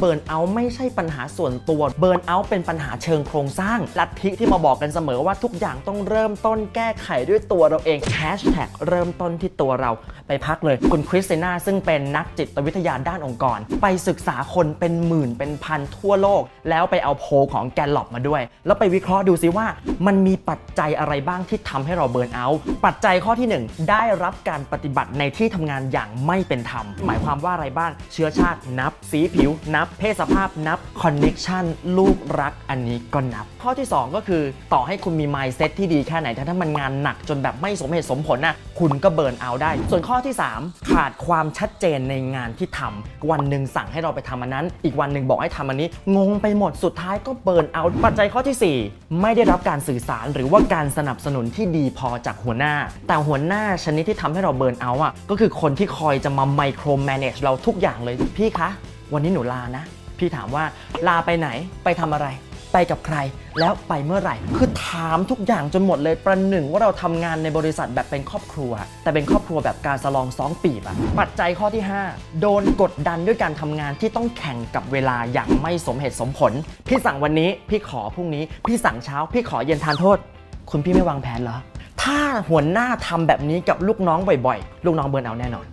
เบิร์นเอาท์ไม่ใช่ปัญหาส่วนตัว เบิร์นเอาท์เป็นปัญหาเชิงโครงสร้าง ลัทธิที่มาบอกกันเสมอว่าทุกอย่างต้องเริ่มต้นแก้ไขด้วยตัวเราเองแฮชแท็กเริ่มต้นที่ตัวเราไปพักเลย คุณคริสติน่าซึ่งเป็นนักจิตวิทยาด้านองค์กร ไปศึกษาคนเป็นหมื่นเป็นพันทั่วโลก แล้วไปเอาโพลของแกลลอบมาด้วย แล้วไปวิเคราะห์ดูซิว่า มันมีปัจจัยอะไรบ้างที่ทำให้เราเบิร์นเอาท์ปัจจัยข้อที่หนึ่งได้รับการปฏิบัติในที่ทำงานอย่างไม่เป็นธรรมหมายความว่าอะไรบ้างเชื้อชาตินับ สีผิวนับเพศสภาพนับคอนเน็ชันลูกรักอันนี้ก็นับ ข้อที่ 2 ก็คือต่อให้คุณมี mindset ที่ดีแค่ไหนแต่ถ้ามันงานหนักจนแบบไม่สมเหตุสมผลนะคุณก็เบิร์นเอาได้ ส่วนข้อที่ 3 ขาดความชัดเจนในงานที่ทำวันหนึ่งสั่งให้เราไปทำอันนั้น อีกวันหนึ่งบอกให้ทำอันนี้ งงไปหมดสุดท้ายก็เบิร์นเอาปัจจัยข้อที่ 4 ไม่ได้รับการสื่อสารหรือว่าการสนับสนุนที่ดีพอจากหัวหน้า แต่หัวหน้าชนิดที่ทำให้เราเบิร์นเอาอะก็คือคนที่คอยจะมาไมโครแมネจเราทุกอย่างเลยพี่คะ วันนี้หนูลานะ พี่ถามว่าลาไปไหนไปทำอะไร ไปกับใคร แล้วไปเมื่อไหร่ คือถามทุกอย่างจนหมดเลยประหนึ่งว่าเราทำงานในบริษัทแบบเป็นครอบครัว แต่เป็นครอบครัวแบบการสลองสองปีบอะปัจจัยข้อที่ 5 โดนกดดันด้วยการทำงานที่ต้องแข่งกับเวลาอย่างไม่สมเหตุสมผล พี่สั่งวันนี้พี่ขอพรุ่งนี้ พี่สั่งเช้า พี่ขอเย็นทานโทษ คุณพี่ไม่วางแผนเหรอ ถ้าหัวหน้าทำแบบนี้กับลูกน้องบ่อยๆ ลูกน้องเบิร์นเอาท์แน่นอน